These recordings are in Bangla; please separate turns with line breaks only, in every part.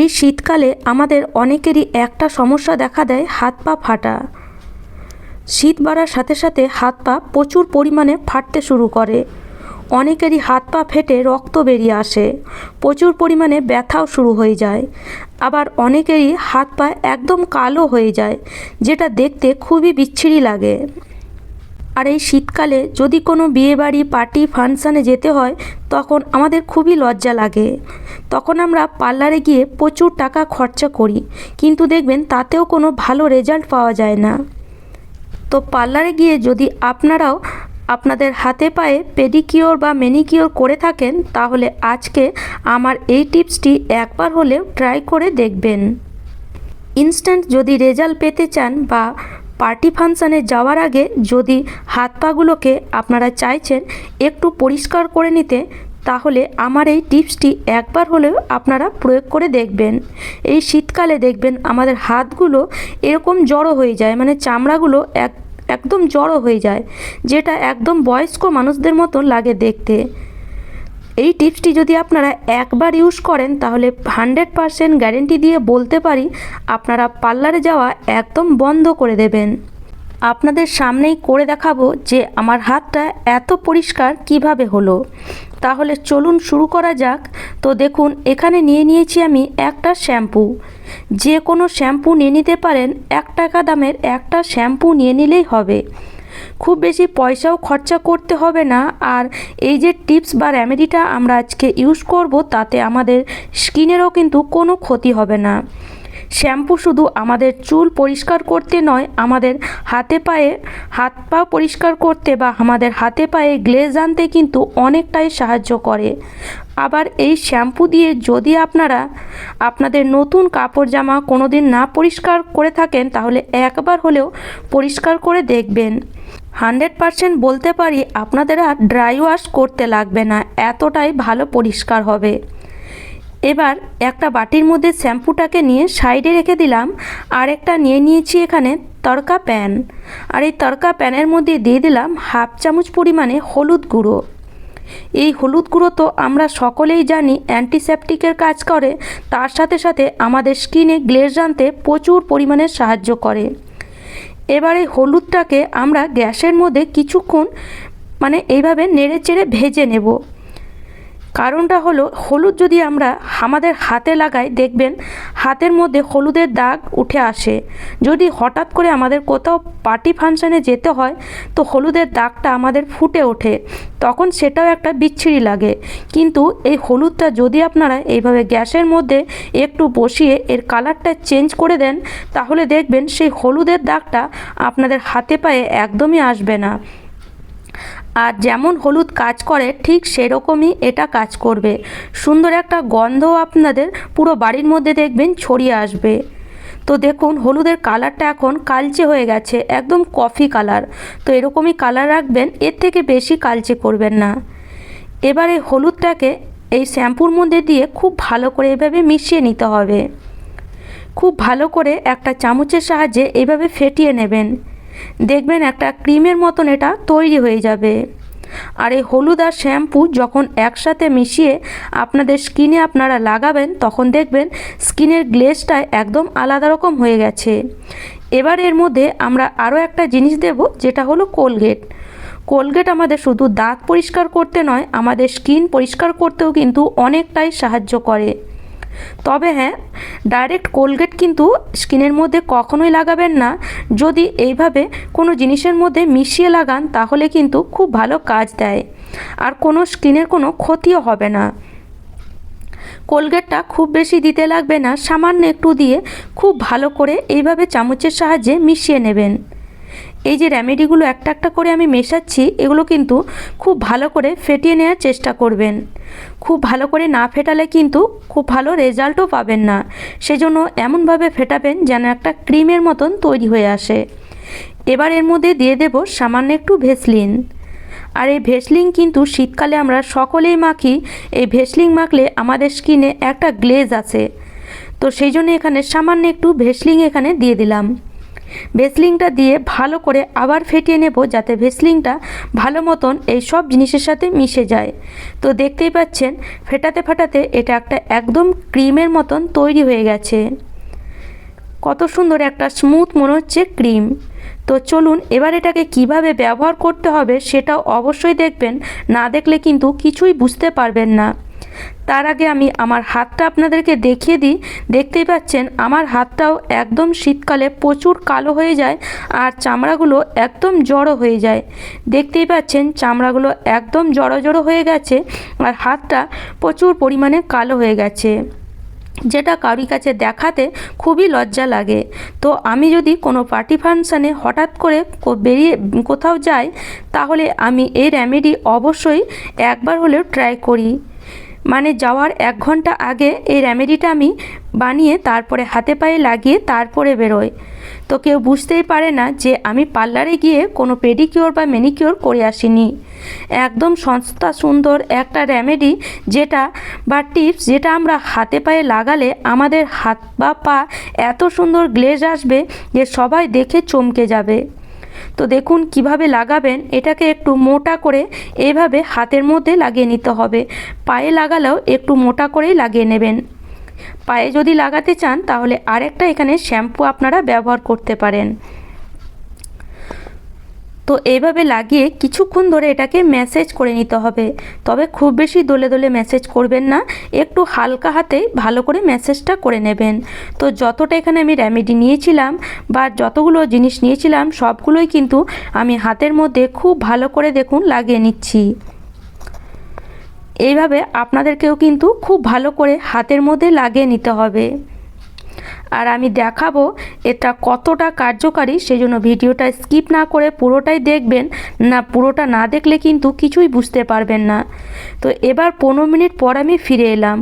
এই শীতকালে আমাদের অনেকেরই একটা সমস্যা দেখা দেয় হাত পা ফাটা। শীত বাড়ার সাথে সাথে হাত পা প্রচুর পরিমাণে ফাটতে শুরু করে। অনেকেরই হাত পা ফেটে রক্ত বেরিয়ে আসে, প্রচুর পরিমাণে ব্যথাও শুরু হয়ে যায়। আবার অনেকেরই হাত পা একদম কালো হয়ে যায়, যেটা দেখতে খুবই বিচ্ছিরি লাগে। আর এই শীতকালে যদি কোনো বিয়েবাড়ি, পার্টি, ফাংশানে যেতে হয়, তখন আমাদের খুবই লজ্জা লাগে। তখন আমরা পার্লারে গিয়ে প্রচুর টাকা খরচা করি, কিন্তু দেখবেন তাতেও কোনো ভালো রেজাল্ট পাওয়া যায় না। তো পার্লারে গিয়ে যদি আপনারাও আপনাদের হাতে পায়ে পেডিকিওর বা ম্যানিকিওর করে থাকেন, তাহলে আজকে আমার এই টিপসটি একবার হলেও ট্রাই করে দেখবেন। ইনস্ট্যান্ট যদি রেজাল্ট পেতে চান বা পার্টি ফাংশানে যাওয়ার আগে যদি হাত পাগুলোকে আপনারা চাইছেন একটু পরিষ্কার করে নিতে, তাহলে আমার এই টিপসটি একবার হলেও আপনারা প্রয়োগ করে দেখবেন। এই শীতকালে দেখবেন আমাদের হাতগুলো এরকম জড়ো হয়ে যায় মানে চামড়াগুলো এক, একদম জড়ো হয়ে যায়, যেটা একদম বয়স্ক মানুষদের মতো লাগে দেখতে। এই টিপসটি যদি আপনারা একবার ইউজ করেন, তাহলে হান্ড্রেড পারসেন্ট গ্যারেন্টি দিয়ে বলতে পারি, আপনারা পার্লারে যাওয়া একদম বন্ধ করে দেবেন। আপনাদের সামনেই করে দেখাবো যে আমার হাতটা এত পরিষ্কার কীভাবে হলো। তাহলে চলুন শুরু করা যাক। তো দেখুন, এখানে নিয়ে নিয়েছি আমি একটা শ্যাম্পু। যে কোনো শ্যাম্পু নিয়ে নিতে পারেন, এক টাকা দামের একটা শ্যাম্পু নিয়ে নিলেই হবে। খুব বেশি পয়সাও খরচা করতে হবে না। আর এই যে টিপস বা রেমেডিটা আমরা আজকে ইউজ করব, তাতে আমাদের স্কিনেরও কিন্তু কোনো ক্ষতি হবে না। শ্যাম্পু শুধু আমাদের চুল পরিষ্কার করতে নয়, আমাদের হাতে পায়ে হাত পা পরিষ্কার করতে বা আমাদের হাতে পায়ে গ্লেজ আনতে কিন্তু অনেকটাই সাহায্য করে। আবার এই শ্যাম্পু দিয়ে যদি আপনারা আপনাদের নতুন কাপড় জামা কোনো দিন না পরিষ্কার করে থাকেন, তাহলে একবার হলেও পরিষ্কার করে দেখবেন। হান্ড্রেড পারসেন্ট বলতে পারি, আপনাদের আর ড্রাই ওয়াশ করতে লাগবে না, এতটাই ভালো পরিষ্কার হবে। এবার একটা বাটির মধ্যে শ্যাম্পুটাকে নিয়ে সাইডে রেখে দিলাম আর একটা নিয়ে নিয়েছি এখানে তড়কা প্যান। আর এই তড়কা প্যানের মধ্যে দিয়ে দিলাম হাফ চামচ পরিমাণে হলুদ গুঁড়ো। এই হলুদ গুঁড়ো তো আমরা সকলেই জানি অ্যান্টিসেপটিকের কাজ করে, তার সাথে সাথে আমাদের স্কিনে গ্লেজ আনতে প্রচুর পরিমাণে সাহায্য করে। এবার এই হলুদটাকে আমরা গ্যাসের মধ্যে কিছুক্ষণ মানে এইভাবে নেড়ে চেড়ে ভেজে নেব। কারণটা হলো হলুদ যদি আমরা আমাদের হাতে লাগাই, দেখবেন হাতের মধ্যে হলুদের দাগ উঠে আসে। যদি হঠাৎ করে আমাদের কোথাও পার্টি ফাংশানে যেতে হয়, তো হলুদের দাগটা আমাদের ফুটে ওঠে, তখন সেটাও একটা বিচ্ছিরি লাগে। কিন্তু এই হলুদটা যদি আপনারা এইভাবে গ্যাসের মধ্যে একটু বসিয়ে এর কালারটা চেঞ্জ করে দেন, তাহলে দেখবেন সেই হলুদের দাগটা আপনাদের হাতে পায়ে একদমই আসবে না। আর যেমন হলুদ কাজ করে, ঠিক সেরকমই এটা কাজ করবে। সুন্দর একটা গন্ধ আপনাদের পুরো বাড়ির মধ্যে দেখবেন ছড়িয়ে আসবে। তো দেখুন, হলুদের কালারটা এখন কালচে হয়ে গেছে, একদম কফি কালার। তো এরকমই কালার রাখবেন, এর থেকে বেশি কালচে করবেন না। এবারে হলুদটাকে এই শ্যাম্পুর মধ্যে দিয়ে খুব ভালো করে এভাবে মিশিয়ে নিতে হবে। খুব ভালো করে একটা চামচের সাহায্যে এভাবে ফেটিয়ে নেবেন। দেখবেন একটা ক্রিমের মতন এটা তৈরি হয়ে যাবে। আর এই হলুদ আর শ্যাম্পু যখন একসাথে মিশিয়ে আপনাদের স্কিনে আপনারা লাগাবেন, তখন দেখবেন স্কিনের গ্লেজটা একদম আলাদা রকম হয়ে গেছে। এবার এর মধ্যে আমরা আরও একটা জিনিস দেব, যেটা হলো কোলগেট। কোলগেট আমাদের শুধু দাঁত পরিষ্কার করতে নয়, আমাদের স্কিন পরিষ্কার করতেও কিন্তু অনেকটাই সাহায্য করে। তবে হ্যাঁ ডাইরেক্ট কোলগেট কিন্তু স্কিনের মধ্যে কখনোই লাগাবেন না। যদি এইভাবে কোনো জিনিসের মধ্যে মিশিয়ে লাগান, তাহলে কিন্তু খুব ভালো কাজ দেয়। আর কোনো স্কিনের কোনো ক্ষতিও হবে না। কোলগেটটা খুব বেশি দিতে লাগবে না, সামান্য একটু দিয়ে খুব ভালো করে এইভাবে চামচের সাহায্যে মিশিয়ে নেবেন। এই যে রেমেডিগুলো একটা একটা করে আমি মেশাচ্ছি, এগুলো কিন্তু খুব ভালো করে ফেটিয়ে নেওয়ার চেষ্টা করবেন। খুব ভালো করে না ফেটালে কিন্তু খুব ভালো রেজাল্টও পাবেন না। সেজন্য এমনভাবে ফেটাবেন যেন একটা ক্রিমের মতন তৈরি হয়ে আসে। এবার এর মধ্যে দিয়ে দেব সামান্য একটু ভেসলিন। আর এই ভেসলিন কিন্তু শীতকালে আমরা সকলেই মাখি, এই ভেসলিন মাখলে আমাদের স্কিনে একটা গ্লেজ আছে তো সেই জন্য এখানে সামান্য একটু ভেসলিং এখানে দিয়ে দিলাম। ভেসলিংটা দিয়ে ভালো করে আবার ফেটিয়ে নেব যাতে ভেসলিংটা ভালো মতন এই সব জিনিসের সাথে মিশে যায়। তো দেখতেই পাচ্ছেন, ফেটাতে ফাটাতে এটা একটা একদম ক্রিমের মতন তৈরি হয়ে গেছে। কত সুন্দর একটা স্মুথ মনে হচ্ছে ক্রিম। তো চলুন এবার এটাকে কীভাবে ব্যবহার করতে হবে সেটাও অবশ্যই দেখবেন, না দেখলে কিন্তু কিছুই বুঝতে পারবেন না। তার আগে আমি আমার হাতটা আপনাদেরকে দেখিয়ে দিই। দেখতেই পাচ্ছেন, আমার হাতটাও একদম শীতকালে প্রচুর কালো হয়ে যায় আর চামড়াগুলো একদম জড়ো হয়ে যায়। দেখতেই পাচ্ছেন, চামড়াগুলো একদম জড়ো জড়ো হয়ে গেছে আর হাতটা প্রচুর পরিমাণে কালো হয়ে গেছে। যেটা কারি কাছে দেখাতে খুবই লজ্জা লাগে। তো আমি যদি কোনো পার্টি ফাংশানে হঠাৎ করে বেরিয়ে কোথাও যাই, তাহলে আমি এই রেমেডি অবশ্যই একবার হলেও ট্রাই করি। মানে যাওয়ার এক ঘণ্টা আগে এই রেমেডিটা আমি বানিয়ে তারপরে হাতে পায়ে লাগিয়ে তারপরে বেরোয় তো কেউ বুঝতেই পারে না যে আমি পার্লারে গিয়ে কোনো পেডিকিওর বা ম্যানিকিওর করে আসিনি। একদম সস্তা, সুন্দর একটা রেমেডি যেটা বা টিপস যেটা আমরা হাতে পায়ে লাগালে আমাদের হাত বা পা এত সুন্দর গ্লেজ আসবে যে সবাই দেখে চমকে যাবে। তো দেখুন কীভাবে লাগাবেন, এটাকে একটু মোটা করে এভাবে হাতের মধ্যে লাগিয়ে নিতে হবে। পায়ে লাগালেও একটু মোটা করেই লাগিয়ে নেবেন। পায়ে যদি লাগাতে চান তাহলে আরেকটা এখানে শ্যাম্পু আপনারা ব্যবহার করতে পারেন। তো এইভাবে লাগিয়ে কিছুক্ষণ ধরে এটাকে ম্যাসেজ করে নিতে হবে। তবে খুব বেশি দোলে দোলে ম্যাসেজ করবেন না, একটু হালকা হাতে ভালো করে ম্যাসেজটা করে নেবেন। তো যতটা এখানে আমি রেমেডি নিয়েছিলাম বা যতগুলো জিনিস নিয়েছিলাম, সবগুলোই কিন্তু আমি হাতের মধ্যে খুব ভালো করে দেখুন লাগিয়ে নিচ্ছি। এইভাবে আপনাদেরকেও কিন্তু খুব ভালো করে হাতের মধ্যে লাগিয়ে নিতে হবে। আর আমি দেখাবো এটা কতটা কার্যকারী সেই জন্য ভিডিওটা স্কিপ না করে পুরোটাই দেখবেন। না, পুরোটা না দেখলে কিন্তু কিছুই বুঝতে পারবেন না। তো এবার পনেরো মিনিট পর আমি ফিরে এলাম।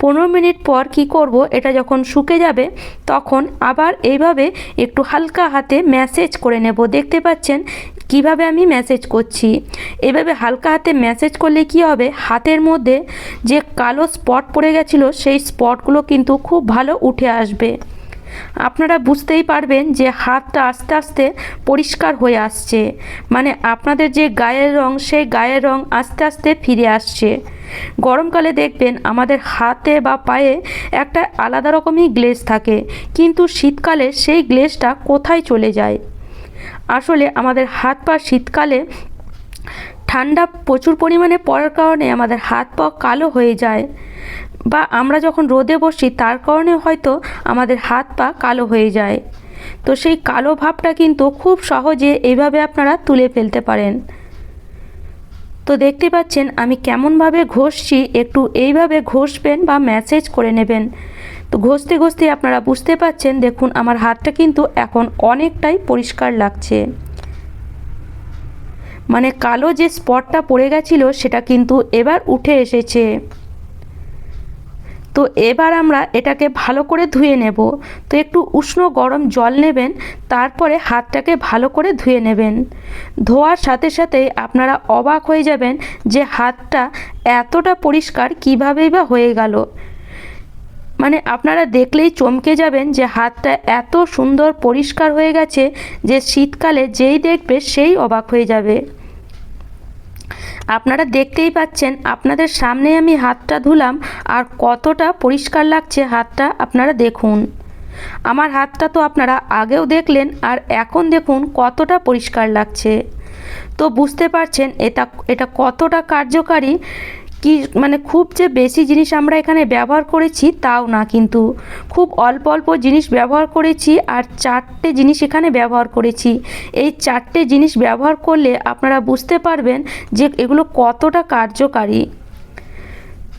পনেরো মিনিট পর কি করব, এটা যখন শুকে যাবে, তখন আবার এইভাবে একটু হালকা হাতে ম্যাসেজ করে নেব। দেখতে পাচ্ছেন কীভাবে আমি মেসেজ করছি? এভাবে হালকা হাতে মেসেজ করলে কি হবে? হাতের মধ্যে যে কালো স্পট পড়ে গেছিল, সেই স্পটগুলো কিন্তু খুব ভালো উঠে আসবে। আপনারা বুঝতেই পারবেন যে হাতটা আস্তে আস্তে পরিষ্কার হয়ে আসছে। মানে আপনাদের যে গায়ের রং, সেই গায়ের রং আস্তে আস্তে ফিরে আসছে। গরমকালে দেখবেন আমাদের হাতে বা পায়ে একটা আলাদা রকমই গ্লেজ থাকে। কিন্তু শীতকালে সেই গ্লেজটা কোথায় চলে যায়? আসলে আমাদের হাত পা শীতকালে ঠান্ডা প্রচুর পরিমাণে পড়ার কারণে আমাদের হাত পা কালো হয়ে যায় বা আমরা যখন রোদে বসি তার কারণে হয়তো আমাদের হাত পা কালো হয়ে যায়। তো সেই কালো ভাবটা কিন্তু খুব সহজে এইভাবে আপনারা তুলে ফেলতে পারেন। তো দেখতে পাচ্ছেন আমি কেমনভাবে ঘষছি একটু এইভাবে ঘষবেন বা ম্যাসেজ করে নেবেন। তো ঘষতে ঘষতে আপনারা বুঝতে পাচ্ছেন, দেখুন আমার হাতটা কিন্তু এখন অনেকটাই পরিষ্কার লাগছে। মানে কালো যে স্পটটা পড়ে গেছিল, সেটা কিন্তু এবার উঠে এসেছে। তো এবার আমরা এটাকে ভালো করে ধুয়ে নেব। তো একটু উষ্ণ গরম জল নেবেন, তারপরে হাতটাকে ভালো করে ধুয়ে নেবেন। ধোয়ার সাথে সাথেই আপনারা অবাক হয়ে যাবেন যে হাতটা এতটা পরিষ্কার কীভাবেই বা হয়ে গেল। মানে আপনারা দেখলেই চমকে যাবেন যে হাতটা এত সুন্দর পরিষ্কার হয়ে গেছে যে শীতকালে যেই দেখবে সেই অবাক হয়ে যাবে। আপনারা দেখতেই পাচ্ছেন, আপনাদের সামনে আমি হাতটা ধুলাম আর কতটা পরিষ্কার লাগছে হাতটা, আপনারা দেখুন। আমার হাতটা তো আপনারা আগেও দেখলেন আর এখন দেখুন কতটা পরিষ্কার লাগছে। তো বুঝতে পারছেন, এটা এটা কতটা কার্যকারী কি মানে খুব যে বেশি জিনিস আমরা এখানে ব্যবহার করেছি তাও না, কিন্তু খুব অল্প অল্প জিনিস ব্যবহার করেছি আর চারটে জিনিস এখানে ব্যবহার করেছি। এই চারটে জিনিস ব্যবহার করলে আপনারা বুঝতে পারবেন যে এগুলো কতটা কার্যকারী।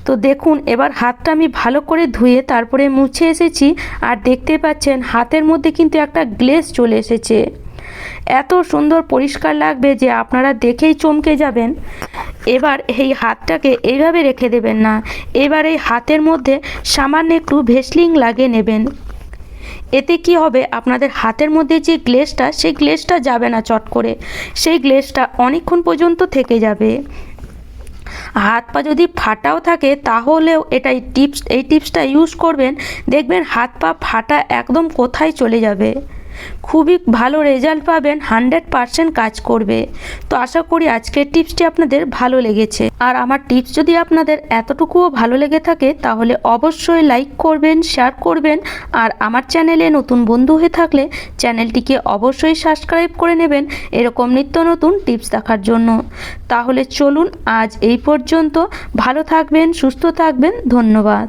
তো দেখুন, এবার হাতটা আমি ভালো করে ধুয়ে তারপরে মুছে এসেছি আর দেখতে পাচ্ছেন হাতের মধ্যে কিন্তু একটা গ্লেজ চলে এসেছে। এত সুন্দর পরিষ্কার লাগবে যে আপনারা দেখেই চমকে যাবেন। এবার এই হাতটাকে এইভাবে রেখে দেবেন না। এবার এই হাতের মধ্যে সামান্য একটু ভেসলিং লাগিয়ে নেবেন। এতে কি হবে? আপনাদের হাতের মধ্যে যে গ্লেজটা সেই গ্লেজটা যাবে না চট করে। সেই গ্লেজটা অনেকক্ষণ পর্যন্ত থেকে যাবে। হাত পা যদি ফাটাও থাকে, তাহলেও এটাই টিপস, এই টিপসটা ইউজ করবেন। দেখবেন হাত পা ফাটা একদম কোথায় চলে যাবে। খুবই ভালো রেজাল্ট পাবেন হান্ড্রেড পারসেন্ট কাজ করবে। তো আশা করি আজকের টিপসটি আপনাদের ভালো লেগেছে। আর আমার টিপস যদি আপনাদের এতটুকুও ভালো লেগে থাকে, তাহলে অবশ্যই লাইক করবেন শেয়ার করবেন। আর আমার চ্যানেলে নতুন বন্ধু হয়ে থাকলে চ্যানেলটিকে অবশ্যই সাবস্ক্রাইব করে নেবেন এরকম নিত্য নতুন টিপস দেখার জন্য। তাহলে চলুন আজ এই পর্যন্ত। ভালো থাকবেন, সুস্থ থাকবেন। ধন্যবাদ।